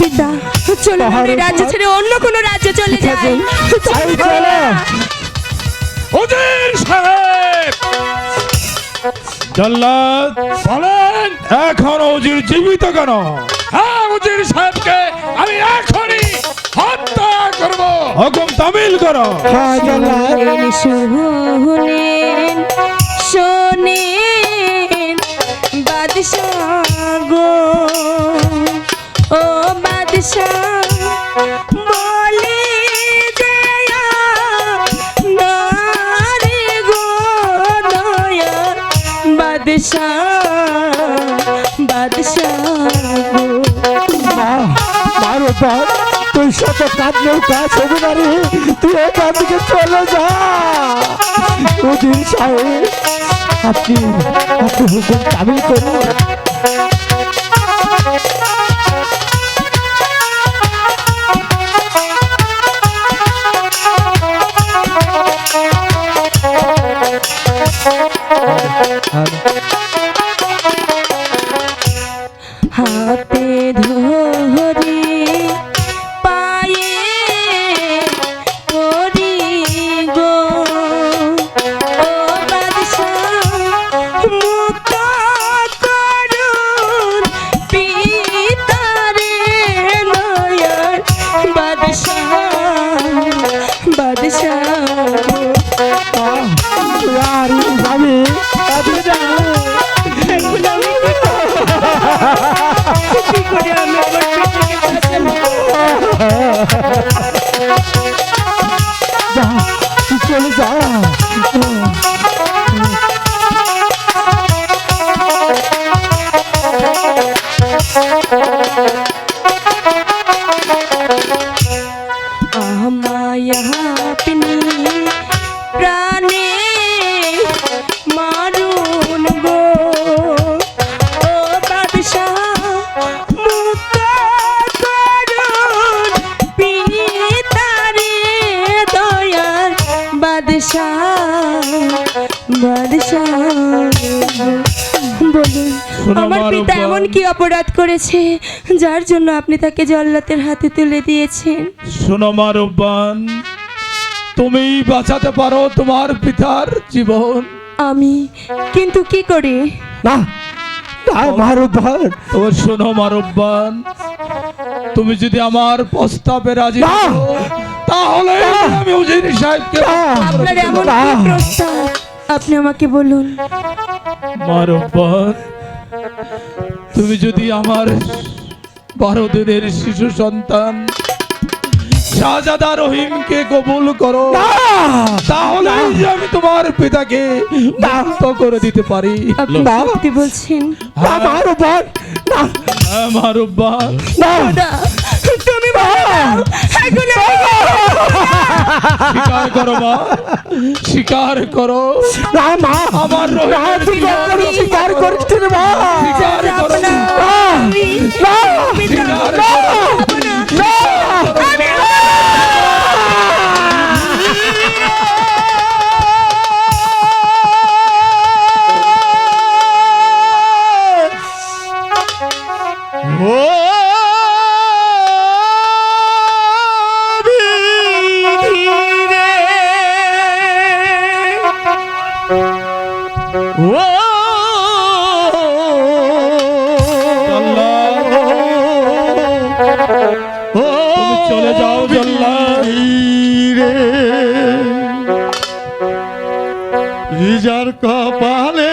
পিতা চলো পাহাড়ের রাজ্য ছেড়ে অন্য কোনো রাজ্য চলে যাই। তাই চলো। উজির সাহেব! জল্লাদ বলেন এখন উজির জীবিত কেন? হ্যাঁ উজির সাহেবকে আমি এখনই হত্যা করব। হুকুম তামিল করো। হ্যাঁ জল্লাদ। শোনেন শোনেন বাদশাহ গো। উপর তুই শত কাঁদলেও কাজ হবে না রে। তুই এখান থেকে চলে আপনি আপনি হুকুম তামিল করুন Oh, বলুন আমার পিতা এমন কি অপরাধ করেছে যার জন্য আপনি তাকে জল্লাতের হাতে তুলে দিয়েছেন? শোনো মারুবান তুমি বাঁচাতে পারো তোমার পিতার জীবন। আমি কিন্তু কি করে? না না মার উপর তবে শোনো মারুবান তুমি যদি আমার প্রস্তাবে রাজি! তাহলে আমি উজির সাহেবকে আপনার এমন প্রস্তাব? আপনি আমাকে বলুন। মারব্বান তুমি যদি আমার দিনের শিশু সন্তান শাহজাদা রহিমকে কবুল করো তাহলে আমি তোমার পিতাকে মুক্ত করে দিতে পারি। আপনি না। সত্যি বলছেন? না মার উপর না! হ্যাঁ, না না, স্বীকার করো মা। স্বীকার করো। না মা আমার স্বীকার করিস মা? স্বীকার করো। না, যার কপালে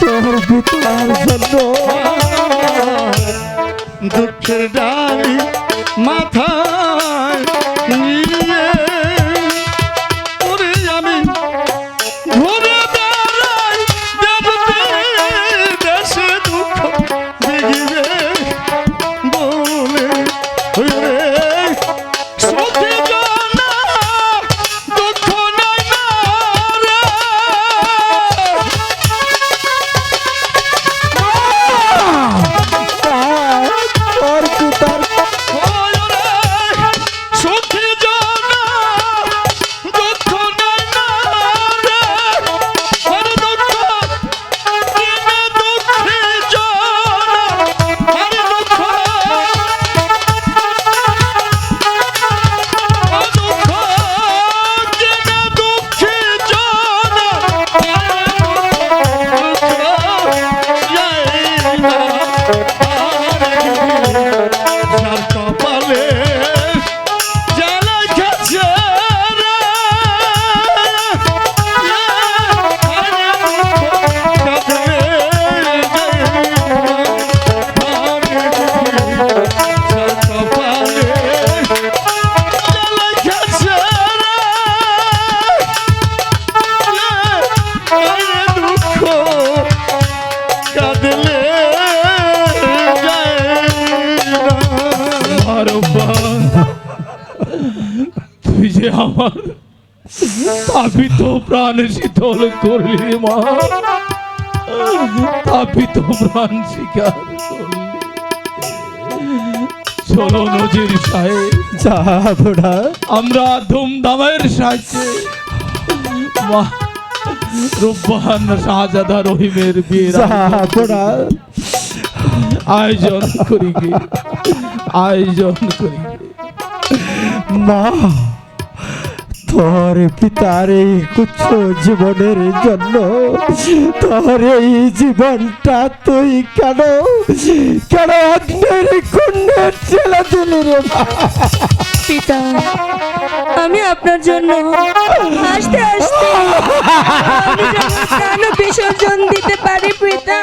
তোর পিতার জন্য দুঃখের ডালি মাথায় আমার। তাপিত প্রাণ শীতল করলি মা। তাপিত প্রাণ করলি। চলো নজির সাহেব। আমরা ধুমধামের সাহায্যে মা রূপবান শাহজাদা রহিমের আয়োজন করি। আয়োজন করি গে। তোর পিতার এই কুচ্ছ জীবনের জন্য, তোর এই জীবনটা তুই কেন কেন অগ্নের কুণ্ডে ঠেলে দিলি রে পিতা, আমি আপনার জন্য আসতে আসতে প্রাণ বিসর্জন দিতে পারি, পিতা?